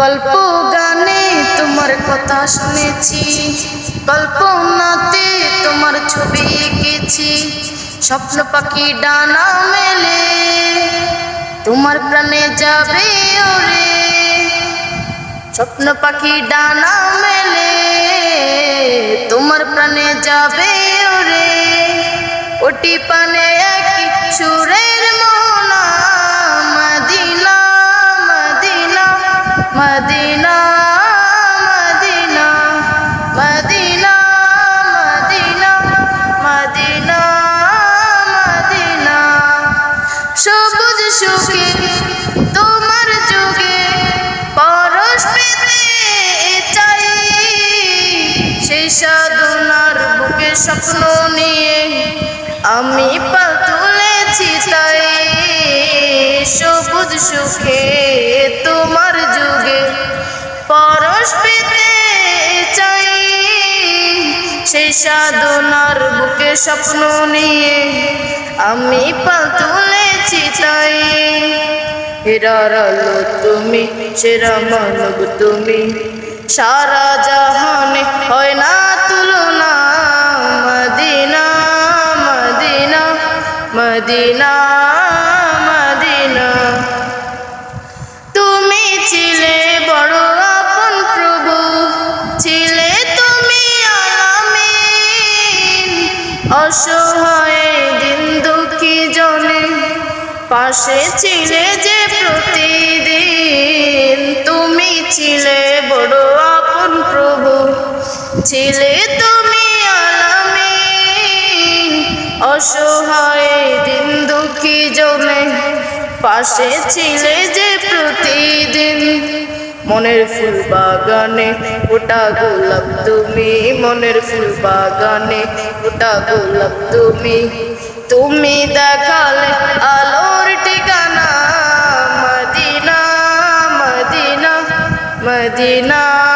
গল্প গানে তোমার কথা শুনেছি কল্পনাতে তোমার ছবি এঁকেছি, স্বপ্ন পাখি ডানা মেলে, তোমার প্রাণে যাবে ওরে। স্বপ্ন পাখি ডানা মেলে, তোমার প্রাণে যাবে ওরে। ওটি পানে এক সুরের Medina Medina Medina Medina Medina Medina. সুখে যুগে স্বপ্ন নিয়ে আমি পা তুলেছি তাই। সবুজ সুখে সেই সাধনার বুকে স্বপ্ন নিয়ে আমি পাল তুলেছি তাই। হেরার আলো তুমি, সেরা মানব তুমি, সারা জাহানে হয় না তুলনা। Medina Medina Medina. অসহায় দিন দুঃখী জনে, পাশে ছিলে যে প্রতিদিন। তুমি ছিলে বড় আপন প্রভু, ছিলে তুমি আলামিন। অসহায় দিন দুঃখী জনে, পাশে ছিলে যে প্রতিদিন। মনের ফুল বাগানে ওটা গোলাপ তুমি। মনের ফুল বাগানে ওটা গোলাপ তুমি। তুমি দেখালে আলোর ঠিকানা, মদিনা মদিনা মদিনা।